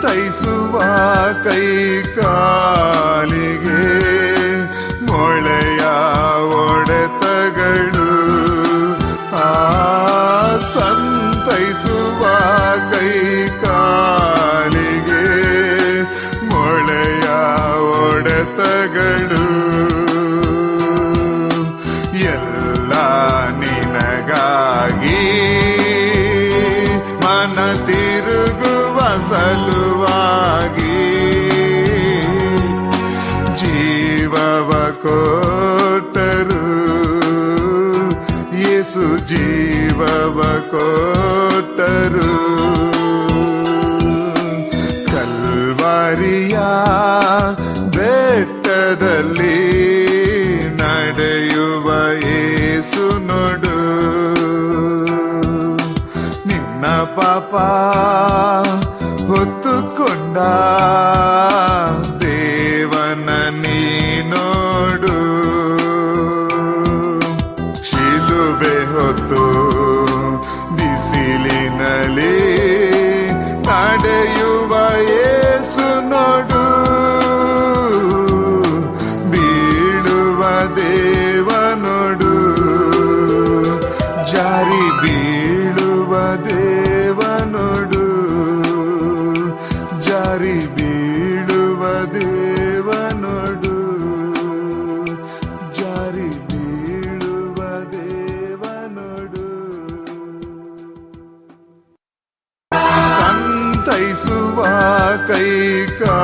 ಸಂತೈಸುವ ಕೈ ಕಾಲಿಗೆ ಮೊಳೆಯ ಒಡೆತಗಳು. ಆ ಸಂತೈಸುವ ಕೈ ಕಾಲಿಗೆ ಮೊಳೆಯ ಒಡೆತಗಳು. ಎಲ್ಲ ನಿನಗಾಗಿ ಮನ ತಿರುಗುವ ಸಲುವಾಗಿ ಜೀವವ ಕೊಟ್ಟರು. ಯೇಸು ಜೀವವ ಕೊಟ್ಟರು. ಕಲ್ವಾರಿಯ ಬೆಟ್ಟದಲ್ಲಿ ನಡೆಯುವ ಯೇಸು ನೋಡು. ನಿನ್ನ ಪಾಪ ಹೊತ್ತುಕೊಂಡ ದೇವನ ನೀ ನೋಡು ಶಿಲುಬೆ ಹೊತ್ತು ಬಿಸಿಲಿನಲ್ಲಿ ಜಾರಿ ಬೀಳುವ ದೇವನೊಡು. ಜಾರಿ ಬೀಳುವ ದೇವನೊಡು. ಸಂತೈಸುವ ಕೈ ಕಾ